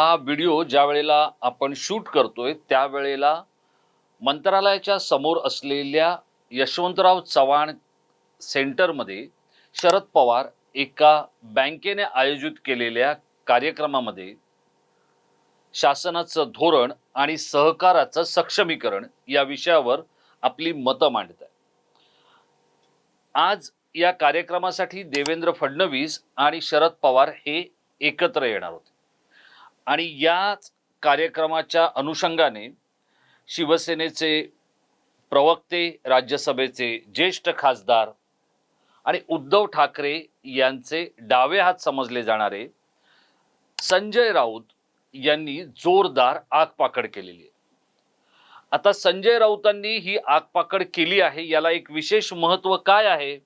हा व्हिडिओ ज्या वेळेला आपण शूट करतोय त्यावेळेला मंत्रालयाच्या समोर असलेल्या यशवंतराव चव्हाण सेंटरमध्ये शरद पवार एका बँकेने आयोजित केलेल्या कार्यक्रमामध्ये शासनाचं धोरण आणि सहकाराचं सक्षमीकरण या विषयावर आपली मतं मांडत आहे आज या कार्यक्रमासाठी देवेंद्र फडणवीस आणि शरद पवार हे एकत्र येणार होते. आणि याच कार्यक्रमाच्या अनुषंगाने शिवसेनेचे प्रवक्ते राज्यसभेचे ज्येष्ठ खासदार आणि उद्धव ठाकरे यांचे डावे हात समजले जाणारे संजय राऊत यांनी जोरदार आगपाकड केलेली आहे. आता संजय राऊतांनी ही आगपाकड केली आहे याला एक विशेष महत्त्व काय आहे?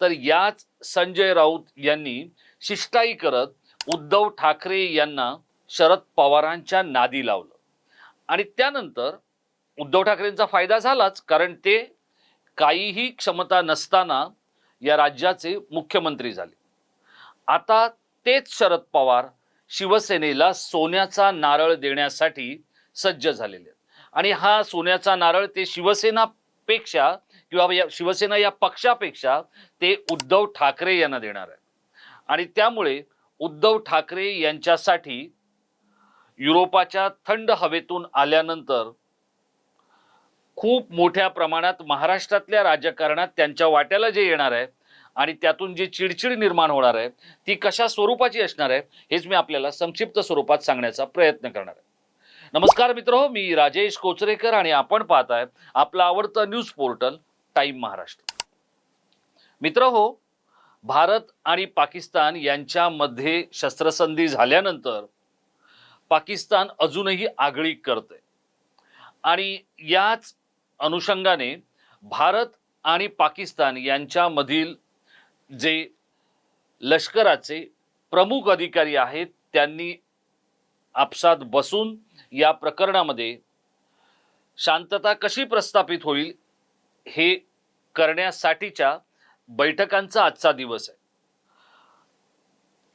तर याच संजय राऊत यांनी शिष्टाई करत उद्धव ठाकरे यांना शरद पवारांच्या नादी लावलं. आणि त्यानंतर उद्धव ठाकरेंचा फायदा झालाच कारण ते काहीही क्षमता नसताना या राज्याचे मुख्यमंत्री झाले. आता तेच शरद पवार शिवसेनेला सोन्याचा नारळ देण्यासाठी सज्ज झालेले आहेत. आणि हा सोन्याचा नारळ ते शिवसेनापेक्षा किंवा या शिवसेना या पक्षापेक्षा ते उद्धव ठाकरे यांना देणार आहे आणि त्यामुळे उद्धव ठाकरे यांच्यासाठी युरोपाच्या थंड हवेतून आल्यानंतर खूप मोठ्या प्रमाणात महाराष्ट्रातल्या राजकारणात त्यांच्या वाट्याला जे येणार आहे आणि त्यातून जी चिडचिड निर्माण होणार आहे ती कशा स्वरूपाची असणार आहे हेच मी आपल्याला संक्षिप्त स्वरूपात सांगण्याचा प्रयत्न करणार आहे. नमस्कार मित्र हो मी राजेश कोचरेकर आणि आपण पाहताय आपलं आवडतं न्यूज पोर्टल टाइम महाराष्ट्र. मित्र हो भारत आणि पाकिस्तान यांच्यामध्ये शस्त्रसंधी झाल्यानंतर पाकिस्तान अजूनही आगळी करते आणि याच अनुषंगाने भारत आणि पाकिस्तान यांच्यामधील जे लष्कराचे प्रमुख अधिकारी आहेत त्यांनी आपसात बसून या प्रकरणामध्ये शांतता कशी प्रस्थापित होईल हे करण्यासाठीच्या बैठकांचा आजचा दिवस आहे.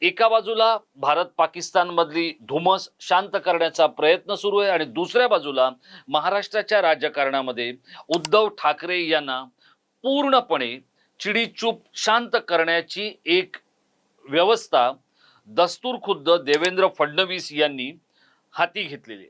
एका बाजूला भारत पाकिस्तानमधली धुमस शांत करण्याचा प्रयत्न सुरू आहे आणि दुसऱ्या बाजूला महाराष्ट्राच्या राजकारणामध्ये उद्धव ठाकरे यांना पूर्णपणे चिडीचूप शांत करण्याची एक व्यवस्था दस्तूर खुद्द देवेंद्र फडणवीस यांनी हाती घेतलेली आहे.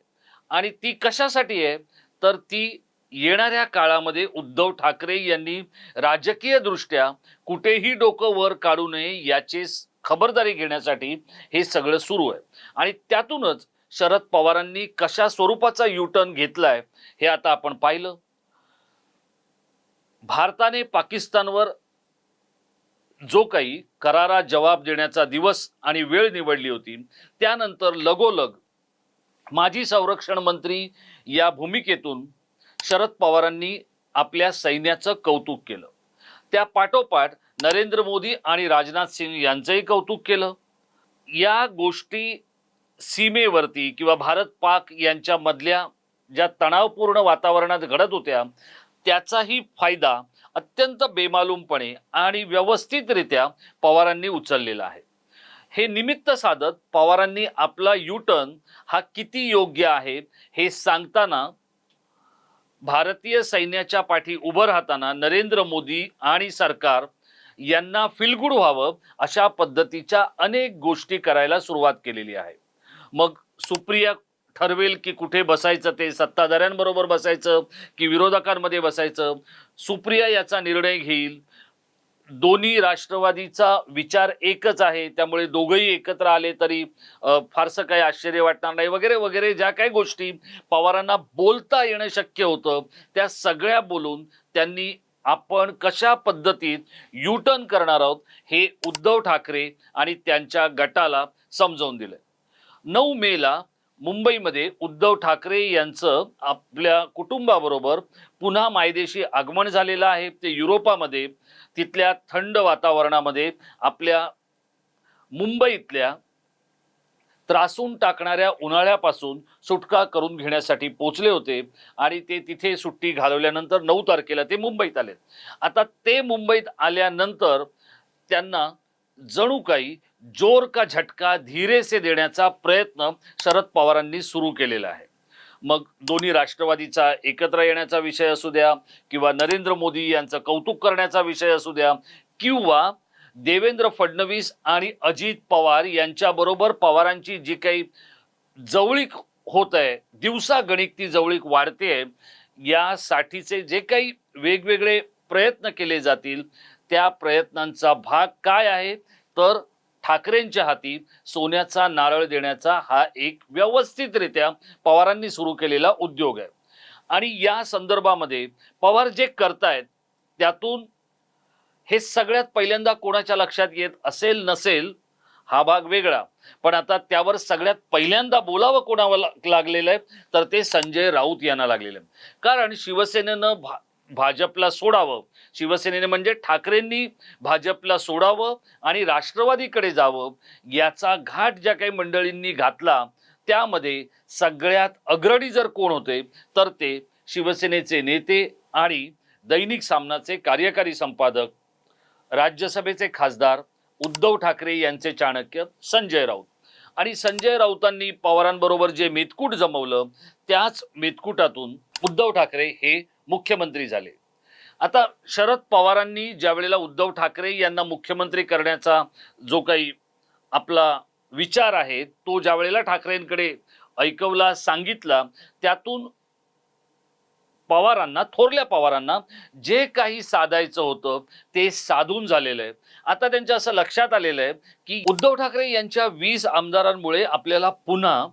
आणि ती कशासाठी आहे? तर ती येणाऱ्या काळामध्ये उद्धव ठाकरे यांनी राजकीयदृष्ट्या कुठेही डोकं वर काढू नये याचे खबरदारी घेण्यासाठी हे सगळं सुरू आहे. आणि त्यातूनच शरद पवारांनी कशा स्वरूपाचा युटर्न घेतलाय हे आता आपण पाहिलं. भारताने पाकिस्तानवर जो काही करारा जवाब देण्याचा दिवस आणि वेळ निवडली होती त्यानंतर लगोलग माजी संरक्षण मंत्री या भूमिकेतून शरद पवारांनी आपल्या सैन्याचं कौतुक केलं. त्या पाठोपाठ नरेंद्र मोदी आणि राजनाथ सिंग यांचंही कौतुक केलं. या गोष्टी सीमेवरती किंवा भारत पाक यांच्यामधल्या ज्या तणावपूर्ण वातावरणात घडत होत्या त्याचाही फायदा अत्यंत बेमालूमपणे आणि व्यवस्थितरित्या पवारांनी उचललेला आहे. हे निमित्त साधत पवारांनी आपला युटर्न हा किती योग्य आहे हे सांगताना भारतीय सैन्याच्या पाठी उभं राहताना नरेंद्र मोदी आणि सरकार यांना फिलगुड व्हावं अशा पद्धतीच्या अनेक गोष्टी करायला सुरुवात केलेली आहे. मग सुप्रिया ठरवेल की कुठे बसायचं ते सत्ताधाऱ्यांबरोबर बसायचं की विरोधकांमध्ये बसायचं? सुप्रिया याचा निर्णय घेईल. दोन्ही राष्ट्रवादीचा विचार एकच आहे त्यामुळे दोघंही एकत्र आले तरी फारसं काही आश्चर्य वाटणार नाही वगैरे वगैरे ज्या काही गोष्टी पवारांना बोलता येणं शक्य होतं त्या सगळ्या बोलून त्यांनी आपण कशा पद्धतीत युटर्न करणार आहोत हे उद्धव ठाकरे आणि त्यांच्या गटाला समजावून दिलं नऊ मेला मुंबईमध्ये उद्धव ठाकरे यांचं आपल्या कुटुंबाबरोबर पुन्हा मायदेशी आगमन झालेलं आहे. ते युरोपामध्ये तिथल्या थंड वातावरणामध्ये आपल्या मुंबईतल्या त्रासून टाकणाऱ्या उन्हाळ्यापासून सुटका करून घेण्यासाठी पोचले होते आणि ते तिथे सुट्टी घालवल्यानंतर नऊ तारखेला ते मुंबईत आले. आता ते मुंबईत आल्यानंतर त्यांना जणू काही जोर का झटका धीरेसे देण्याचा प्रयत्न शरद पवारांनी सुरू केलेला आहे. मग दोन्ही राष्ट्रवादीचा एकत्र येण्याचा विषय असू द्या किंवा नरेंद्र मोदी यांचं कौतुक करण्याचा विषय असू द्या किंवा देवेंद्र फडणवीस आणि अजित पवार यांच्याबरोबर पवारांची जी काही जवळीक होत आहे दिवसागणिक ती जवळीक वाढते यासाठीचे जे काही वेगवेगळे प्रयत्न केले जातील त्या प्रयत्नांचा भाग काय आहे? तर ठाकरेंच्या हाती सोन्याचा नारळ देण्याचा हा एक व्यवस्थितरित्या पवारांनी सुरू केलेला उद्योग आहे. आणि या संदर्भामध्ये पवार जे करतायत त्यातून हे सगळ्यात पहिल्यांदा कोणाच्या लक्षात येत असेल नसेल हा भाग वेगळा. पण आता त्यावर सगळ्यात पहिल्यांदा बोलावं कोणावर लागलेलं आहे तर ते संजय राऊत यांना लागलेलं आहे. कारण शिवसेनेनं भा भाजपला सोडावं. शिवसेनेने म्हणजे ठाकरेंनी भाजपला सोडावं आणि राष्ट्रवादीकडे जावं याचा घाट ज्या काही मंडळींनी घातला त्यामध्ये सगळ्यात अग्रणी जर कोण होते तर ते शिवसेनेचे नेते आणि दैनिक सामनाचे कार्यकारी संपादक राज्यसभेचे खासदार उद्धव ठाकरे यांचे चाणक्य संजय राऊत. आणि संजय राऊतांनी पवारांबरोबर जे मेतकूट जमवलं त्याच मेतकुटातून उद्धव ठाकरे हे मुख्यमंत्री झाले. आता शरद पवारांनी ज्या वेळेला उद्धव ठाकरे यांना मुख्यमंत्री करण्याचा जो काही आपला विचार आहे तो ज्या वेळेला ठाकरेंकडे ऐकवला सांगितला त्यातून पवारांना थोरल्या पवारांना जे काही साधायचं होतं ते साधून झालेलं आहे. आता त्यांच्या असं लक्षात आलेलं आहे की उद्धव ठाकरे यांच्या वीस आमदारांमुळे आपल्याला पुन्हा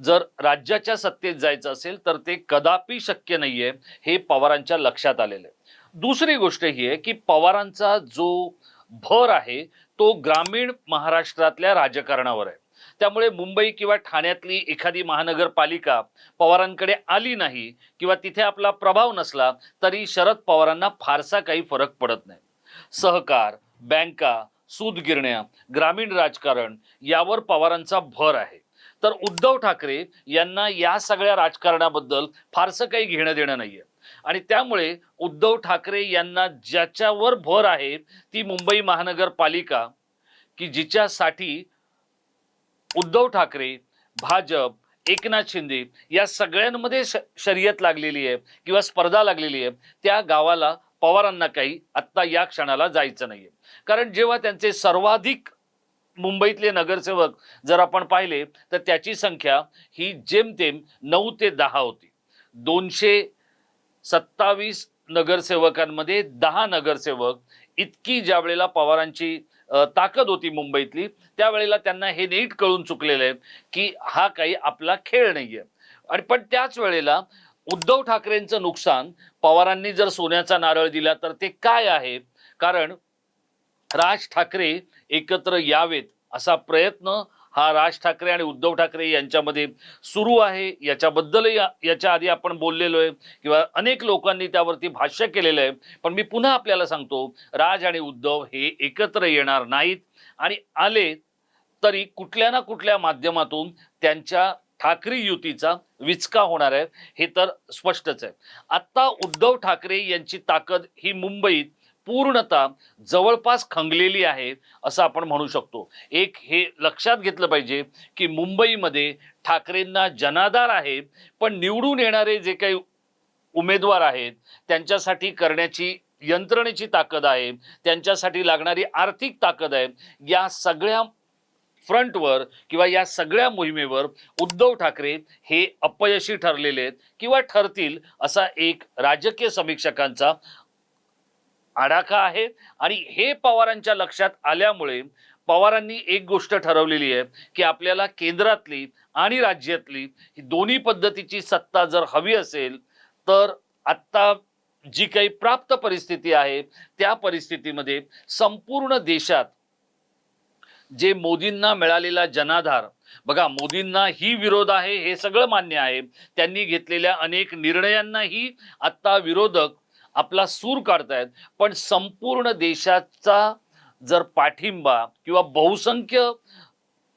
जर राज्याच्या सत्तेत जायचं असेल तर ते कदापि शक्य नाहीये हे पवारांच्या लक्षात आलेलं आहे. दुसरी गोष्ट ही आहे की पवारांचा जो भर आहे तो ग्रामीण महाराष्ट्रातल्या राजकारणावर आहे. त्यामुळे मुंबई किंवा ठाण्यातली एखादी महानगरपालिका पवारांकडे आली नाही किंवा तिथे आपला प्रभाव नसला तरी शरद पवारांना फारसा काही फरक पडत नाही. सहकार बँका सूतगिरण्या ग्रामीण राजकारण यावर पवारांचा भर आहे. तर उद्धव ठाकरे यांना या सगळ्या राजकारणाबद्दल फारसं काही घेणं देणं नाहीये. आणि त्यामुळे उद्धव ठाकरे यांना ज्याच्यावर भर आहे ती मुंबई महानगरपालिका की जिच्यासाठी उद्धव ठाकरे भाजप एकनाथ शिंदे या सगळ्यांमध्ये श- शर्यत लागलेली आहे किंवा स्पर्धा लागलेली आहे त्या गावाला पवारांना काही आत्ता या क्षणाला जायचं नाहीये. कारण जेव्हा त्यांचे सर्वाधिक मुंबईतले नगरसेवक जर आपण पाहिले तर त्याची संख्या ही जेमतेम नऊ ते दहा होती. दोनशे सत्तावीस नगरसेवकांमध्ये दहा नगरसेवक इतकी ज्या वेळेला पवारांची ताकद होती मुंबईतली. त्यावेळेला त्यांना हे नीट कळून चुकलेलं आहे की हा काही आपला खेळ नाहीये. आणि पण त्याच वेळेला उद्धव ठाकरेंचं नुकसान पवारांनी जर सोन्याचा नारळ दिला तर ते काय आहे? कारण राज ठाकरे एकत्र यावेत असा प्रयत्न हा राज ठाकरे आणि उद्धव ठाकरे यांच्यामध्ये सुरू आहे. याच्याबद्दलही याच्या आधी आपण बोललेलो आहे किंवा अनेक लोकांनी त्यावरती भाष्य केलेलं आहे. पण मी पुन्हा आपल्याला सांगतो राज आणि उद्धव हे एकत्र येणार नाहीत आणि आले तरी कुठल्या ना कुठल्या माध्यमातून त्यांच्या ठाकरे युतीचा विचका होणार आहे हे तर स्पष्टच आहे. आत्ता उद्धव ठाकरे यांची ताकद ही मुंबईत पूर्णतः जवळपास खंगलेली आहे असं आपण म्हणू शकतो. एक हे लक्षात घेतलं पाहिजे की मुंबईमध्ये ठाकरेंना जनाधार आहे पण निवडून येणारे जे काही उमेदवार आहेत त्यांच्यासाठी करण्याची यंत्रणेची ताकद आहे त्यांच्यासाठी लागणारी आर्थिक ताकद आहे या सगळ्या फ्रंटवर किंवा या सगळ्या मोहिमेवर उद्धव ठाकरे हे अपयशी ठरलेले आहेत किंवा ठरतील असा एक राजकीय समीक्षकांचा आडाखा आहे आणि हे पवारांच्या लक्षात आल्यामुळे पवारांनी एक गोष्ट ठरवलेली आहे की आपल्याला केंद्रातली आणि राज्यातली ही दोन्ही पद्धतीची सत्ता जर हवी असेल तर आत्ता जी काही प्राप्त परिस्थिती आहे त्या परिस्थितीमध्ये संपूर्ण देशात जे मोदींना मिळालेला जनाधार बघा मोदींना ही विरोध आहे हे सगळं मान्य आहे. त्यांनी घेतलेल्या अनेक निर्णयांनाही आत्ता विरोधक आपला सूर काढतायत. पण संपूर्ण देशाचा जर पाठिंबा किंवा बहुसंख्य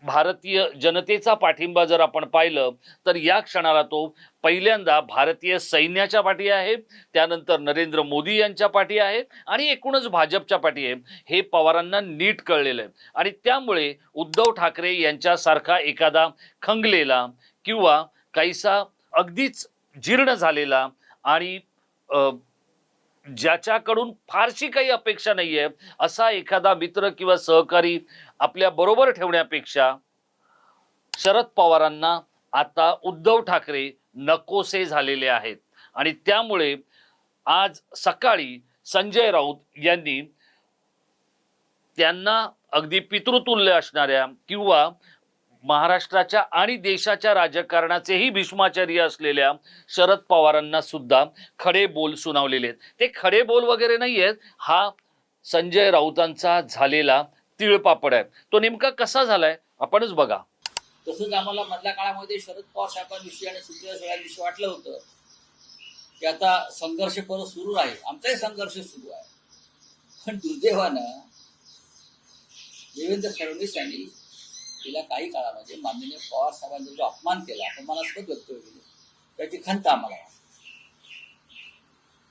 भारतीय जनतेचा पाठिंबा जर आपण पाहिलं तर या क्षणाला तो पहिल्यांदा भारतीय सैन्याच्या पाठी आहे त्यानंतर नरेंद्र मोदी यांच्या पाठी आहे आणि एकूणच भाजपच्या पाठी आहे. हे पवारांना नीट कळलेलं आहे. आणि त्यामुळे उद्धव ठाकरे यांच्यासारखा एखादा खंगलेला किंवा काहीसा अगदीच जीर्ण झालेला आणि ज्याच्याकडून फारशी काही अपेक्षा नाही आहे असा एखादा मित्र किंवा सहकारी आपल्या बरोबर ठेवण्यापेक्षा शरद पवारांना आता उद्धव ठाकरे नकोसे झालेले आहेत. आणि त्यामुळे आज सकाळी संजय राऊत यांनी त्यांना अगदी पितृतुल्य असणाऱ्या किंवा महाराष्ट्राच्या आणि देशाच्या राजकारणाचेही भीष्माचार्य असलेल्या शरद पवारांना सुद्धा खडे बोल सुनावलेले आहेत. ते खडे बोल वगैरे नाही आहेत हा संजय राऊतांचा झालेला तिळपापड आहे. तो नेमका कसा झालाय आपणच बघा. तसंच आम्हाला मधल्या काळामध्ये शरद पवार साहेबांविषयी आणि सुप्रिया सगळ्यांविषयी वाटलं होतं की आता संघर्ष परत सुरू आहे आमचाही संघर्ष सुरू आहे. पण दुर्दैवानं देवेंद्र फडणवीस यांनी गेल्या काही काळामध्ये माननीय पवार साहेबांचा जो अपमान केला अपमानास्पद वक्तव्य केले त्याची खंत आम्हाला.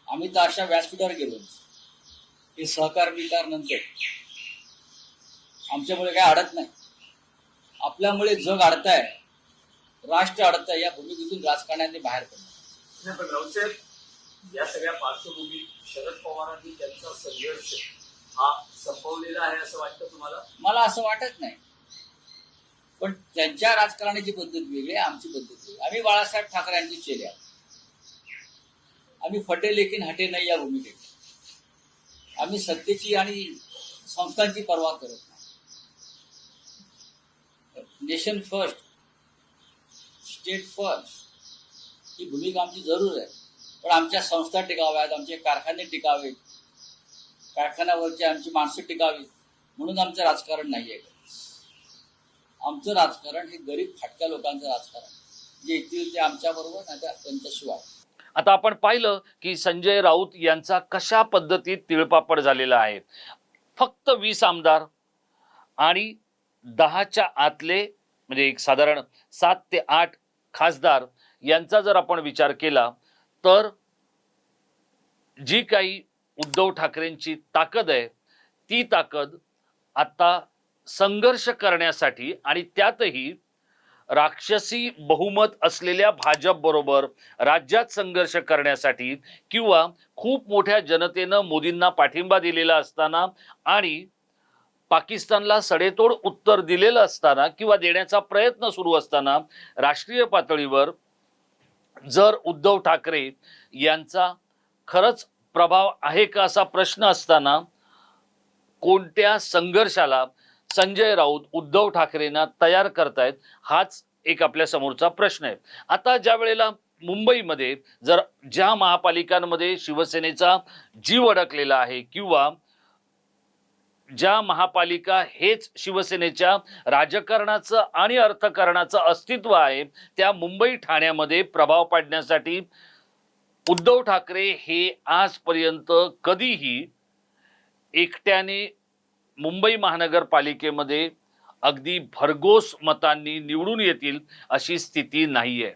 आम्ही तर अशा व्यासपीठावर गेलो हे सहकार विकार नंतर. आमच्यामुळे काय अडत नाही. आपल्यामुळे जग अडताय राष्ट्र अडताय या भूमिकेतून राजकारण्याने बाहेर पडलं नाही पण रावसाहेब या सगळ्या पार्श्वभूमीत शरद पवारांनी त्यांचा संघर्ष हा संपवलेला आहे असं वाटतं तुम्हाला? मला असं वाटत नाही. पण त्यांच्या राजकारणाची पद्धत वेगळी आमची पद्धत वेगळी आम्ही बाळासाहेब ठाकरे यांचे चेले आहोत. आम्ही फटे लेकिन हटे नाही या भूमिकेत. आम्ही सत्तेची आणि संस्थांची पर्वा करत नाही. नेशन फर्स्ट स्टेट फर्स्ट ही भूमिका आमची जरूर आहे. पण आमच्या संस्था टिकाव्यात आमचे कारखाने टिकावेत. कारखान्यावरची आमची माणसं टिकावीत. म्हणून आमचं राजकारण नाही आहे आमचं राजकारण हे गरीब फाटक्या लोकांचं राजकारण. जे येतील ते आमच्याबरोबर नाही तर त्यांच्याशिवाय. आता आपण पाहिलं की संजय राऊत यांचा कशा पद्धतीत तिळपापड झालेला आहे. फक्त वीस आमदार आणि दहाच्या आतले म्हणजे एक साधारण सात ते आठ खासदार यांचा जर आपण विचार केला तर जी काही उद्धव ठाकरेंची ताकद आहे ती ताकद आता संघर्ष करण्यासाठी आणि त्यातही राक्षसी बहुमत असलेल्या भाजप बरोबर राज्यात संघर्ष करण्यासाठी किंवा खूप मोठ्या जनतेनं मोदींना पाठिंबा दिलेला असताना आणि पाकिस्तानला सडेतोड उत्तर दिलेलं असताना किंवा देण्याचा प्रयत्न सुरू असताना राष्ट्रीय पातळीवर जर उद्धव ठाकरे यांचा खरंच प्रभाव आहे का असा प्रश्न असताना कोणत्या संघर्षाला संजय राऊत उद्धव ठाकरेंना तयार करतायत हाच एक आपल्या समोरचा प्रश्न आहे. आता ज्या वेळेला मुंबईमध्ये जर ज्या महापालिकांमध्ये शिवसेनेचा जीव अडकलेला आहे किंवा ज्या महापालिका हेच शिवसेनेच्या राजकारणाचं आणि अर्थकारणाचं अस्तित्व आहे त्या मुंबई ठाण्यामध्ये प्रभाव पाडण्यासाठी उद्धव ठाकरे हे आजपर्यंत कधीही एकट्याने मुंबई महानगरपालिकेमध्ये अगदी भरघोस मतांनी निवडून येतील अशी स्थिती नाही आहे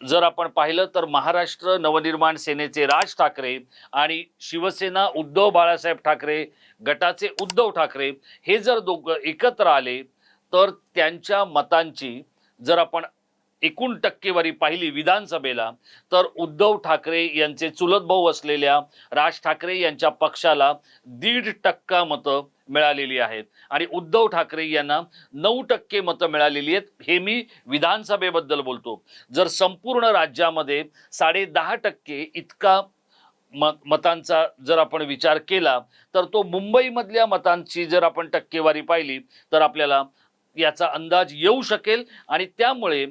जर आपण पाहिलं तर महाराष्ट्र नवनिर्माण सेनेचे राज ठाकरे आणि शिवसेना उद्धव बाळासाहेब ठाकरे गटाचे उद्धव ठाकरे हे जर दोघं एकत्र आले तर त्यांच्या मतांची जर आपण एकूण टक्केवारी पाहिली विधानसभेला तर उद्धव ठाकरे यांचे चुलत भाऊ असलेल्या राज ठाकरे यांच्या पक्षाला दीड टक्का मतं मिळालेली आहेत. आणि उद्धव ठाकरे यांना नऊ टक्के मतं मिळालेली आहेत हे मी विधानसभेबद्दल बोलतो. जर संपूर्ण राज्यामध्ये साडे दहा टक्के इतका म मतांचा जर आपण विचार केला तर तो मुंबईमधल्या मतांची जर आपण टक्केवारी पाहिली तर आपल्याला याचा अंदाज येऊ शकेल. आणि त्यामुळे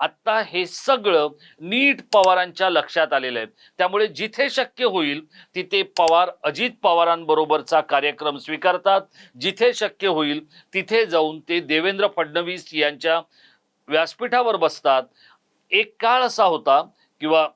आत्ता हे सगळं नीट पवारांच्या लक्षात आलेलं आहे. त्यामुळे जिथे शक्य होईल तिथे पवार अजित पवारांबरोबरचा कार्यक्रम स्वीकारतात. जिथे शक्य होईल तिथे जाऊन ते देवेंद्र फडणवीस यांच्या व्यासपीठावर बसतात. एक काळ असा होता किंवा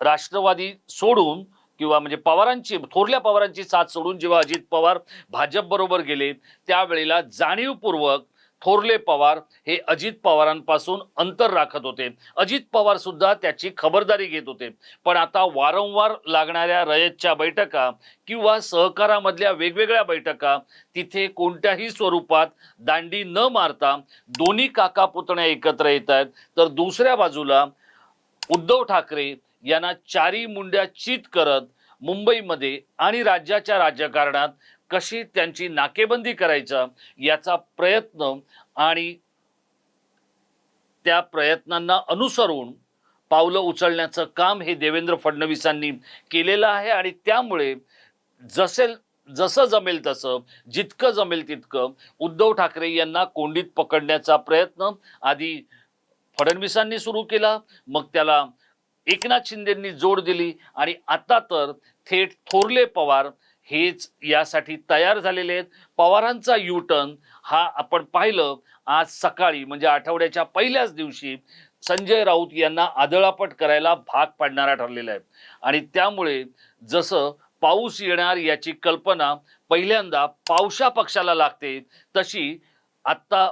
राष्ट्रवादी सोडून किंवा म्हणजे पवारांची थोरल्या पवारांची साथ सोडून जेव्हा अजित पवार भाजप बरोबर गेले त्यावेळेला जाणीवपूर्वक थोरले पवार हे अजित पवारांपासून अंतर राखत होते. अजित पवार सुद्धा त्याची खबरदारी घेत होते. पण आता वारंवार लागणाऱ्या रयतच्या बैठका किंवा सहकारामधल्या वेगवेगळ्या बैठका तिथे कोणत्याही स्वरूपात दांडी न मारता दोन्ही काका पुतण्या एकत्र येत आहेत. तर दुसऱ्या बाजूला उद्धव ठाकरे यांना चारी मुंड्या चित करत मुंबईमध्ये आणि राज्याच्या राजकारणात कशी त्यांची नाकेबंदी करायचा याचा प्रयत्न आणि त्या प्रयत्नांना अनुसरून पावलं उचलण्याचं काम हे देवेंद्र फडणवीसांनी केलेलं आहे आणि त्यामुळे जसेल जसं जमेल तसं जितकं जमेल तितकं उद्धव ठाकरे यांना कोंडीत पकडण्याचा प्रयत्न आधी फडणवीसांनी सुरू केला मग त्याला एकनाथ शिंदेंनी जोड दिली आणि आता तर थेट थोरले पवार हेच यासाठी तयार झालेले आहेत. पवारांचा यू टर्न हा आपण पाहिलं आज सकाळी म्हणजे आठवड्याच्या पहिल्याच दिवशी संजय राऊत यांना आदळापट करायला भाग पाडणारा ठरलेला आहे. आणि त्यामुळे जसं पाऊस येणार याची कल्पना पहिल्यांदा पावशा पक्षाला लागते तशी आत्ता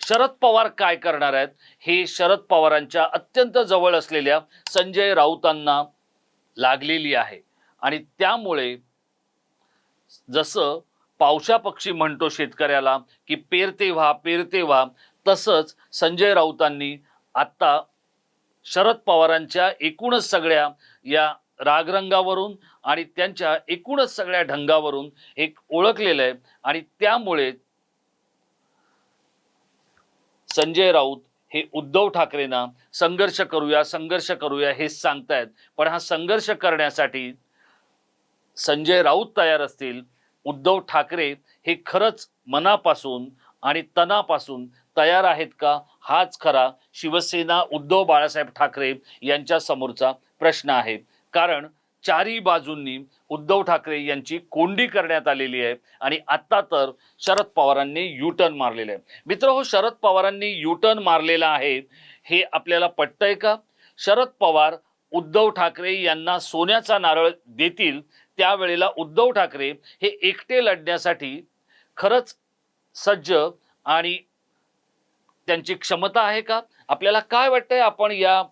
शरद पवार काय करणार आहेत हे शरद पवारांच्या अत्यंत जवळ असलेल्या संजय राऊतांना लागलेली आहे. आणि त्यामुळे जसं पावसा पक्षी म्हणतो शेतकऱ्याला की पेरते व्हा पेरते व्हा तसंच संजय राऊतांनी आत्ता शरद पवारांच्या एकूणच सगळ्या या रागरंगावरून आणि त्यांच्या एकूणच सगळ्या ढंगावरून एक ओळखलेलं आहे. आणि त्यामुळे संजय राऊत हे उद्धव ठाकरेंना संघर्ष करूया संघर्ष करूया हे सांगतायत. पण हा संघर्ष करण्यासाठी संजय राऊत तयार असतील उद्धव ठाकरे हे खरंच मनापासून आणि तनापासून तयार आहेत का? हाच खरा शिवसेना उद्धव बाळासाहेब ठाकरे यांच्या समोरचा प्रश्न आहे. कारण चारी बाजूंनी उद्धव ठाकरे यांची कोंडी करण्यात आलेली आहे आणि आत्ता तर शरद पवारांनी युटर्न मारलेलं आहे. मित्र हो शरद पवारांनी युटर्न मारलेला आहे हे आपल्याला पटतंय का? शरद पवार उद्धव ठाकरे यांना सोन्याचा नारळ देतील त्यावेळेला उद्धव ठाकरे हे एकटे लढण्यासाठी खरंच सज्ज आणि त्यांची क्षमता आहे का? आपल्याला काय वाटतंय आपण या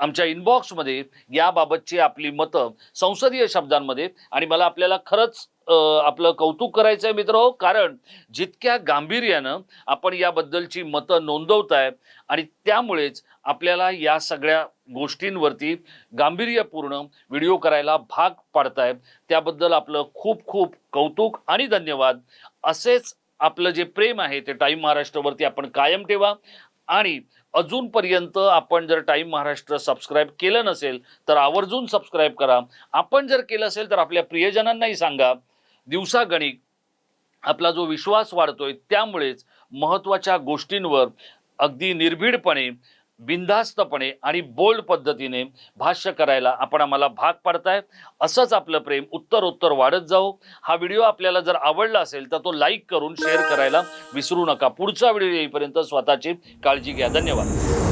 आमच्या इनबॉक्समध्ये याबाबतची आपली मतं संसदीय शब्दांमध्ये आणि मला आपल्याला खरंच आपलं कौतुक करायचं आहे मित्र हो कारण जितक्या गांभीर्यानं आपण याबद्दलची मतं नोंदवताय आणि त्यामुळेच आपल्याला या सगळ्या गोष्टींवरती गांभीर्यपूर्ण व्हिडिओ करायला भाग पाडताय त्याबद्दल आपलं खूप खूप कौतुक आणि धन्यवाद. असेच आपलं जे प्रेम आहे ते टाईम महाराष्ट्रावरती आपण कायम ठेवा. आणि अजूनपर्यंत आपण जर टाईम महाराष्ट्र सबस्क्राईब केलं नसेल तर आवर्जून सबस्क्राईब करा. आपण जर केलं असेल तर आपल्या प्रियजनांनाही सांगा. दिवसागणिक आपला जो विश्वास वाढतोय त्यामुळेच महत्त्वाच्या गोष्टींवर अगदी निर्भीडपणे बिनधास्तपणे आणि बोल्ड पद्धतीने भाष्य करायला आपण आम्हाला भाग पाडताय. असंच आपलं प्रेम उत्तर उत्तर वाढत जाऊ हा व्हिडिओ आपल्याला जर आवडला असेल तर तो लाईक करून शेअर करायला विसरू नका. पुढचा व्हिडिओ येईपर्यंत स्वतःची काळजी घ्या. धन्यवाद.